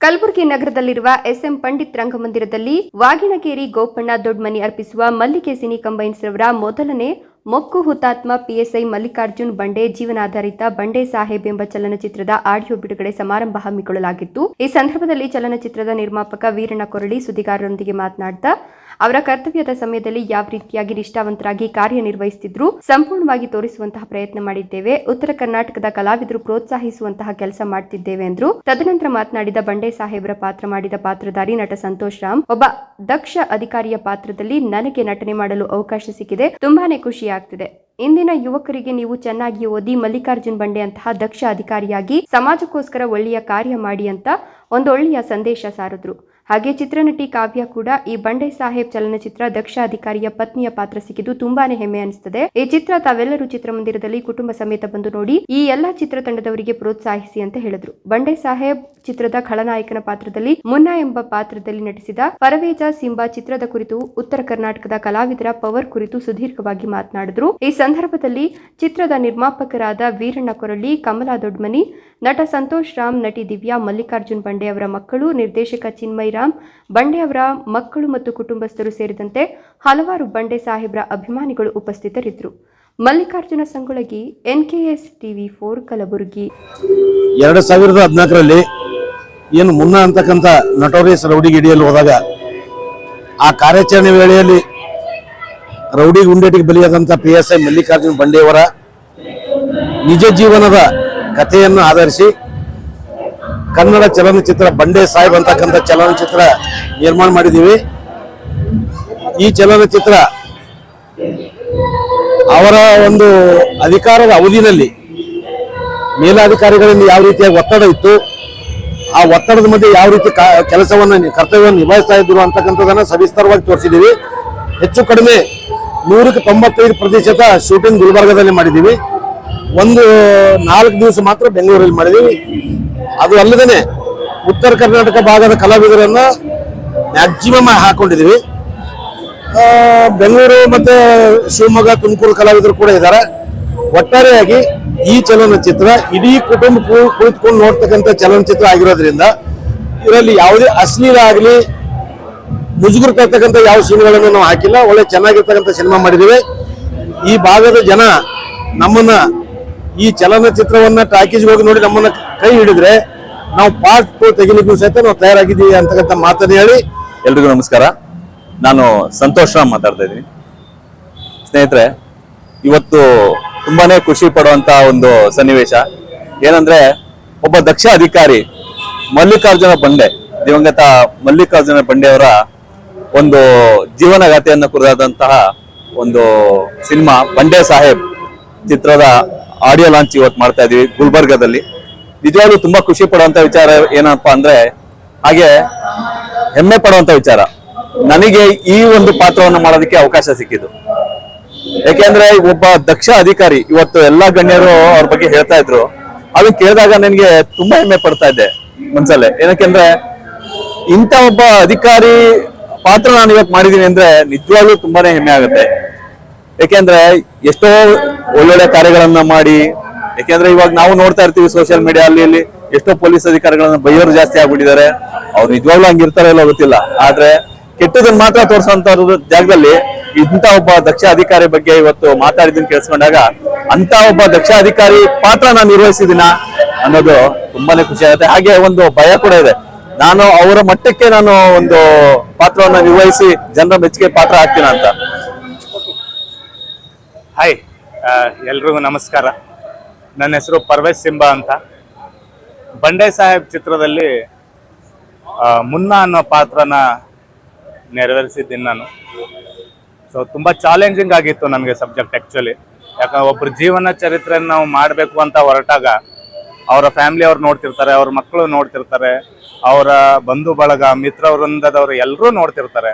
ಕಲಬುರಗಿ ನಗರದಲ್ಲಿರುವ ಎಸ್ಎಂ ಪಂಡಿತ್ ರಂಗಮಂದಿರದಲ್ಲಿ ವಾಗಿಣಗೇರಿ ಗೋಪಣ್ಣ ದೊಡ್ಮನಿ ಅರ್ಪಿಸುವ ಮಲ್ಲಿಗೆ ಸಿನಿ ಕಂಬೈನ್ಸ್ ರವರ ಮೊದಲನೇ ಮೊಕ್ಕು ಹುತಾತ್ಮ ಪಿಎಸ್ಐ ಮಲ್ಲಿಕಾರ್ಜುನ್ ಬಂಡೆ ಜೀವನಾಧಾರಿತ ಬಂಡೆ ಸಾಹೇಬ್ ಎಂಬ ಚಲನಚಿತ್ರದ ಆಡಿಯೋ ಬಿಡುಗಡೆ ಸಮಾರಂಭ ಹಮ್ಮಿಕೊಳ್ಳಲಾಗಿತ್ತು. ಈ ಸಂದರ್ಭದಲ್ಲಿ ಚಲನಚಿತ್ರದ ನಿರ್ಮಾಪಕ ವೀರಣ್ಣ ಕೊರಳಿ ಸುದ್ದಿಗಾರರೊಂದಿಗೆ ಮಾತನಾಡ್ತಾ ಅವರ ಕರ್ತವ್ಯದ ಸಮಯದಲ್ಲಿ ಯಾವ ರೀತಿಯಾಗಿ ನಿಷ್ಠಾವಂತರಾಗಿ ಕಾರ್ಯನಿರ್ವಹಿಸುತ್ತಿದ್ರು ಸಂಪೂರ್ಣವಾಗಿ ತೋರಿಸುವಂತಹ ಪ್ರಯತ್ನ ಮಾಡಿದ್ದೇವೆ. ಉತ್ತರ ಕರ್ನಾಟಕದ ಕಲಾವಿದರು ಪ್ರೋತ್ಸಾಹಿಸುವಂತಹ ಕೆಲಸ ಮಾಡ್ತಿದ್ದೇವೆ ಅಂದ್ರು. ತದನಂತರ ಮಾತನಾಡಿದ ಬಂಡೆ ಸಾಹೇಬರ ಪಾತ್ರ ಮಾಡಿದ ಪಾತ್ರಧಾರಿ ನಟ ಸಂತೋಷ್ ರಾಮ್, ಒಬ್ಬ ದಕ್ಷ ಅಧಿಕಾರಿಯ ಪಾತ್ರದಲ್ಲಿ ನನಗೆ ನಟನೆ ಮಾಡಲು ಅವಕಾಶ ಸಿಕ್ಕಿದೆ. ತುಂಬಾನೇ ಖುಷಿ ಆಗ್ತಿದೆ. ಇಂದಿನ ಯುವಕರಿಗೆ ನೀವು ಚೆನ್ನಾಗಿ ಓದಿ ಮಲ್ಲಿಕಾರ್ಜುನ್ ಬಂಡೆ ಅಂತಹ ದಕ್ಷ ಅಧಿಕಾರಿಯಾಗಿ ಸಮಾಜಕ್ಕೋಸ್ಕರ ಒಳ್ಳೆಯ ಕಾರ್ಯ ಮಾಡಿ ಅಂತ ಒಂದೊಳ್ಳೆಯ ಸಂದೇಶ ಸಾರಿದ್ರು. ಹಾಗೆ ಚಿತ್ರನಟಿ ಕಾವ್ಯ ಕೂಡ ಈ ಬಂಡೆ ಸಾಹೇಬ್ ಚಲನಚಿತ್ರ ದಕ್ಷ ಅಧಿಕಾರಿಯ ಪತ್ನಿಯ ಪಾತ್ರ ಸಿಕ್ಕಿದ್ದು ತುಂಬಾನೇ ಹೆಮ್ಮೆ ಅನಿಸ್ತದೆ. ಈ ಚಿತ್ರ ತಾವೆಲ್ಲರೂ ಚಿತ್ರಮಂದಿರದಲ್ಲಿ ಕುಟುಂಬ ಸಮೇತ ಬಂದು ನೋಡಿ ಈ ಎಲ್ಲಾ ಚಿತ್ರತಂಡದವರಿಗೆ ಪ್ರೋತ್ಸಾಹಿಸಿ ಅಂತ ಹೇಳಿದ್ರು. ಬಂಡೆ ಸಾಹೇಬ್ ಚಿತ್ರದ ಖಳನಾಯಕನ ಪಾತ್ರದಲ್ಲಿ ಮುನ್ನಾ ಎಂಬ ಪಾತ್ರದಲ್ಲಿ ನಟಿಸಿದ ಪರವೇಜ ಸಿಂಬಾ ಚಿತ್ರದ ಕುರಿತು ಉತ್ತರ ಕರ್ನಾಟಕದ ಕಲಾವಿದರ ಪವರ್ ಕುರಿತು ಸುದೀರ್ಘವಾಗಿ ಮಾತನಾಡಿದ್ರು. ಈ ಸಂದರ್ಭದಲ್ಲಿ ಚಿತ್ರದ ನಿರ್ಮಾಪಕರಾದ ವೀರಣ್ಣ ಕೊರಳ್ಳಿ ಕಮಲಾ ದೊಡ್ಮನಿ, ನಟ ಸಂತೋಷ್ ರಾಮ್, ನಟಿ ದಿವ್ಯಾ ಮಲ್ಲಿಕಾರ್ಜುನ್ ಬಂಡೆ ಅವರ ಮಕ್ಕಳು, ನಿರ್ದೇಶಕ ಚಿನ್ಮಯ್ ರಾಮ್ ಬಂಡೆ ಅವರ ಮಕ್ಕಳು ಮತ್ತು ಕುಟುಂಬಸ್ಥರು ಸೇರಿದಂತೆ ಹಲವಾರು ಬಂಡೆ ಸಾಹೇಬ್ರ ಅಭಿಮಾನಿಗಳು ಉಪಸ್ಥಿತರಿದ್ದರು. Mallikarjuna Sangolagi NKS TV four Kalaburagi. ಎರಡು ಸಾವಿರದ ಹದಿನಾಲ್ಕರಲ್ಲಿ ಏನು ಮುನ್ನ ಅಂತಕ್ಕಂಥ ನಟೋರಿಯಸ್ ರೌಡಿ ಗಿಡಿಯಲ್ಲಿ ಹೋದಾಗ ಆ ಕಾರ್ಯಾಚರಣೆ ವೇಳೆಯಲ್ಲಿ ರೌಡಿ ಗುಂಡೇಟಿಗೆ ಬಲಿಯಾದಂಥ ಪಿ ಎಸ್ ಐ ಮಲ್ಲಿಕಾರ್ಜುನ ಬಂಡೆಯವರ ನಿಜ ಜೀವನದ ಕಥೆಯನ್ನು ಆಧರಿಸಿ ಕನ್ನಡ ಚಲನಚಿತ್ರ ಬಂಡೆ ಸಾಹೇಬ್ ಅಂತಕ್ಕಂಥ ಚಲನಚಿತ್ರ ನಿರ್ಮಾಣ ಮಾಡಿದ್ದೀವಿ. ಈ ಚಲನಚಿತ್ರ ಅವರ ಒಂದು ಅಧಿಕಾರದ ಅವಧಿನಲ್ಲಿ ಮೇಲಾಧಿಕಾರಿಗಳಿಂದ ಯಾವ ರೀತಿಯಾಗಿ ಒತ್ತಡ ಇತ್ತು, ಆ ಒತ್ತಡದ ಮಧ್ಯೆ ಯಾವ ರೀತಿ ಕೆಲಸವನ್ನು ಕರ್ತವ್ಯವನ್ನು ನಿಭಾಯಿಸ್ತಾ ಇದ್ರು ಅಂತಕ್ಕಂಥದ್ದನ್ನು ಸವಿಸ್ತಾರವಾಗಿ ತೋರಿಸಿದ್ದೀವಿ. ಹೆಚ್ಚು ಕಡಿಮೆ ನೂರಕ್ಕೆ ತೊಂಬತ್ತೈದು ಪ್ರತಿಶತ ಶೂಟಿಂಗ್ ಗುಲ್ಬರ್ಗದಲ್ಲಿ ಮಾಡಿದ್ದೀವಿ. ಒಂದು ನಾಲ್ಕು ದಿವಸ ಮಾತ್ರ ಬೆಂಗಳೂರಲ್ಲಿ ಮಾಡಿದ್ದೀವಿ ಅದು ಅಲ್ಲದೇ ಉತ್ತರ ಕರ್ನಾಟಕ ಭಾಗದ ಕಲಾವಿದರನ್ನ ಮ್ಯಾಕ್ಸಿಮಮ್ ಹಾಕೊಂಡಿದ್ದೀವಿ ಆ, ಬೆಂಗಳೂರು ಮತ್ತೆ ಶಿವಮೊಗ್ಗ ತುಮಕೂರು ಕಲಾವಿದರು ಕೂಡ ಇದ್ದಾರೆ. ಒಟ್ಟಾರೆಯಾಗಿ ಈ ಚಲನಚಿತ್ರ ಇಡೀ ಕುಟುಂಬ ಕುಳಿತುಕೊಂಡು ನೋಡ್ತಕ್ಕಂಥ ಚಲನಚಿತ್ರ ಆಗಿರೋದ್ರಿಂದ ಇದರಲ್ಲಿ ಯಾವುದೇ ಅಶ್ಲೀಲ ಆಗಲಿ ಮುಜುಗುರು ತರ್ತಕ್ಕಂಥ ಯಾವ ಸೀನ್ಗಳನ್ನು ನಾವು ಹಾಕಿಲ್ಲ. ಒಳ್ಳೆ ಚೆನ್ನಾಗಿರ್ತಕ್ಕಂಥ ಸಿನಿಮಾ ಮಾಡಿದ್ದೀವಿ. ಈ ಭಾಗದ ಜನ ನಮ್ಮನ್ನ ಈ ಚಲನಚಿತ್ರವನ್ನ ಟಾಕೀಸ್ ಹೋಗಿ ನೋಡಿ ನಮ್ಮನ್ನ ಕೈ ಹಿಡಿದ್ರೆ ನಾವು ಪಾರ್ಟ್ ಟು ತೆಗಿಲಿಕ್ಕೂ ಸಹಿತ ನಾವು ತಯಾರಾಗಿದ್ದೀವಿ ಅಂತಕ್ಕಂಥ ಮಾತನ್ನು ಹೇಳಿ. ಎಲ್ರಿಗೂ ನಮಸ್ಕಾರ. ನಾನು ಸಂತೋಷ್ ರಾಮ್ ಮಾತಾಡ್ತಾ ಇದ್ದೀನಿ. ಸ್ನೇಹಿತರೆ, ಇವತ್ತು ತುಂಬಾನೇ ಖುಷಿ ಪಡುವಂತ ಒಂದು ಸನ್ನಿವೇಶ. ಏನಂದ್ರೆ, ಒಬ್ಬ ದಕ್ಷ ಅಧಿಕಾರಿ ಮಲ್ಲಿಕಾರ್ಜುನ ಬಂಡೆ, ದಿವಂಗತ ಮಲ್ಲಿಕಾರ್ಜುನ ಬಂಡೆ ಅವರ ಒಂದು ಜೀವನಗಾಥೆಯನ್ನು ಕುರಿತಾದಂತಹ ಒಂದು ಸಿನಿಮಾ ಬಂಡೆ ಸಾಹೇಬ್ ಚಿತ್ರದ ಆಡಿಯೋ ಲಾಂಚ್ ಇವತ್ತು ಮಾಡ್ತಾ ಇದೀವಿ ಗುಲ್ಬರ್ಗದಲ್ಲಿ. ನಿಜವಾಗ್ಲೂ ತುಂಬಾ ಖುಷಿ ಪಡುವಂತ ವಿಚಾರ ಏನಪ್ಪಾ ಅಂದ್ರೆ, ಹಾಗೆ ಹೆಮ್ಮೆ ಪಡುವಂತ ವಿಚಾರ. ನನಗೆ ಈ ಒಂದು ಪಾತ್ರವನ್ನು ಮಾಡೋದಕ್ಕೆ ಅವಕಾಶ ಸಿಕ್ಕಿದ್ದು. ಯಾಕೆಂದ್ರೆ ಒಬ್ಬ ದಕ್ಷ ಅಧಿಕಾರಿ ಇವತ್ತು ಎಲ್ಲಾ ಗಣ್ಯರು ಅವ್ರ ಬಗ್ಗೆ ಹೇಳ್ತಾ ಇದ್ರು. ಅದನ್ನ ಕೇಳಿದಾಗ ನನಗೆ ತುಂಬಾ ಹೆಮ್ಮೆ ಪಡ್ತಾ ಇದ್ದೆ ಮನ್ಸಲ್ಲೇ. ಏನಕ್ಕೆಂದ್ರೆ, ಇಂಥ ಒಬ್ಬ ಅಧಿಕಾರಿ ಪಾತ್ರ ನಾನು ಇವತ್ತು ಮಾಡಿದೀನಿ ಅಂದ್ರೆ ನಿಜವಾಗ್ಲೂ ತುಂಬಾನೇ ಹೆಮ್ಮೆ ಆಗುತ್ತೆ. ಯಾಕೆಂದ್ರೆ ಎಷ್ಟೋ ಒಳ್ಳೊಳ್ಳೆ ಕಾರ್ಯಗಳನ್ನ ಮಾಡಿ ಯಾಕೆಂದ್ರೆ ಇವಾಗ ನಾವು ನೋಡ್ತಾ ಇರ್ತೀವಿ ಸೋಷಿಯಲ್ ಮೀಡಿಯಾ ಅಲ್ಲಿ ಎಷ್ಟೋ ಪೊಲೀಸ್ ಅಧಿಕಾರಿಗಳನ್ನ ಬೈಯೋರು ಜಾಸ್ತಿ ಆಗ್ಬಿಟ್ಟಿದ್ದಾರೆ. ಅವ್ರು ನಿಜವಾಗ್ಲೂ ಹಂಗಿರ್ತಾರೋ ಇಲ್ಲೋ ಗೊತ್ತಿಲ್ಲ. ಆದ್ರೆ ಕೆಟ್ಟದನ್ನ ಮಾತ್ರ ತೋರಿಸುವಂತ ಜಾಗದಲ್ಲಿ ಇಂಥ ಒಬ್ಬ ದಕ್ಷ ಅಧಿಕಾರಿ ಬಗ್ಗೆ ಇವತ್ತು ಮಾತಾಡಿದ್ದೀನಿ ಕೇಳಿಸ್ಕೊಂಡಾಗ ಅಂತ ಒಬ್ಬ ದಕ್ಷ ಅಧಿಕಾರಿ ಪಾತ್ರ ನಾನು ನಿರ್ವಹಿಸಿದಿನ ಅನ್ನೋದು ತುಂಬಾನೇ ಖುಷಿ ಆಗುತ್ತೆ. ಹಾಗೆ ಒಂದು ಭಯ ಕೂಡ ಇದೆ. ನಾನು ಅವರ ಮಟ್ಟಕ್ಕೆ ನಾನು ಒಂದು ಪಾತ್ರವನ್ನು ನಿರ್ವಹಿಸಿ ಜನರ ಮೆಚ್ಚುಗೆ ಪಾತ್ರ ಆಗ್ತೀನ ಅಂತ ಹಾಯ್ ಎಲ್ರಿಗೂ ನಮಸ್ಕಾರ. ನನ್ನ ಹೆಸರು ಪರ್ವೇಶ್ ಸಿಂಬಾ ಅಂತ. ಬಂಡೆ ಸಾಹೇಬ್ ಚಿತ್ರದಲ್ಲಿ ಮುನ್ನಾ ಅನ್ನೋ ಪಾತ್ರನ ನೆರವೇರಿಸಿದ್ದೀನಿ ನಾನು. ಸೊ ತುಂಬ ಚಾಲೆಂಜಿಂಗ್ ಆಗಿತ್ತು ನನಗೆ ಸಬ್ಜೆಕ್ಟ್ ಆ್ಯಕ್ಚುಲಿ ಯಾಕಂದ್ರೆ ಒಬ್ಬರ ಜೀವನ ಚರಿತ್ರೆಯನ್ನು ನಾವು ಮಾಡಬೇಕು ಅಂತ ಹೊರಟಾಗ ಅವರ ಫ್ಯಾಮಿಲಿ ಅವ್ರು ನೋಡ್ತಿರ್ತಾರೆ, ಅವ್ರ ಮಕ್ಕಳು ನೋಡ್ತಿರ್ತಾರೆ, ಅವರ ಬಂಧು ಬಳಗ ಮಿತ್ರ ವೃಂದದವರು ಎಲ್ಲರೂ ನೋಡ್ತಿರ್ತಾರೆ.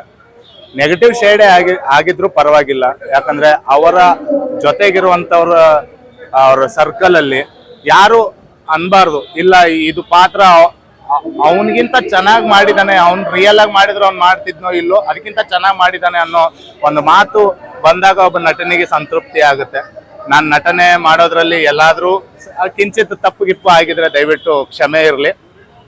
ನೆಗೆಟಿವ್ ಶೇಡೇ ಆಗಿ ಆಗಿದ್ರು ಪರವಾಗಿಲ್ಲ. ಯಾಕಂದ್ರೆ ಅವರ ಜೊತೆಗಿರುವಂತವ್ರ ಅವ್ರ ಸರ್ಕಲ್ ಅಲ್ಲಿ ಯಾರು ಅನ್ಬಾರ್ದು. ಇಲ್ಲ, ಇದು ಪಾತ್ರ ಅವನಿಗಿಂತ ಚೆನ್ನಾಗಿ ಮಾಡಿದಾನೆ, ಅವ್ನ್ ರಿಯಲ್ ಆಗಿ ಮಾಡಿದ್ರೆ ಅವ್ನು ಮಾಡ್ತಿದ್ನೋ ಇಲ್ಲೋ, ಅದಕ್ಕಿಂತ ಚೆನ್ನಾಗಿ ಮಾಡಿದಾನೆ ಅನ್ನೋ ಒಂದು ಮಾತು ಬಂದಾಗ ಒಬ್ಬ ನಟನಿಗೆ ಸಂತೃಪ್ತಿ ಆಗುತ್ತೆ. ನಾನು ನಟನೆ ಮಾಡೋದ್ರಲ್ಲಿ ಎಲ್ಲಾದ್ರೂ ಕಿಂಚಿತ್ ತಪ್ಪು ಗಿಪ್ಪು ಆಗಿದ್ರೆ ದಯವಿಟ್ಟು ಕ್ಷಮೆ ಇರಲಿ.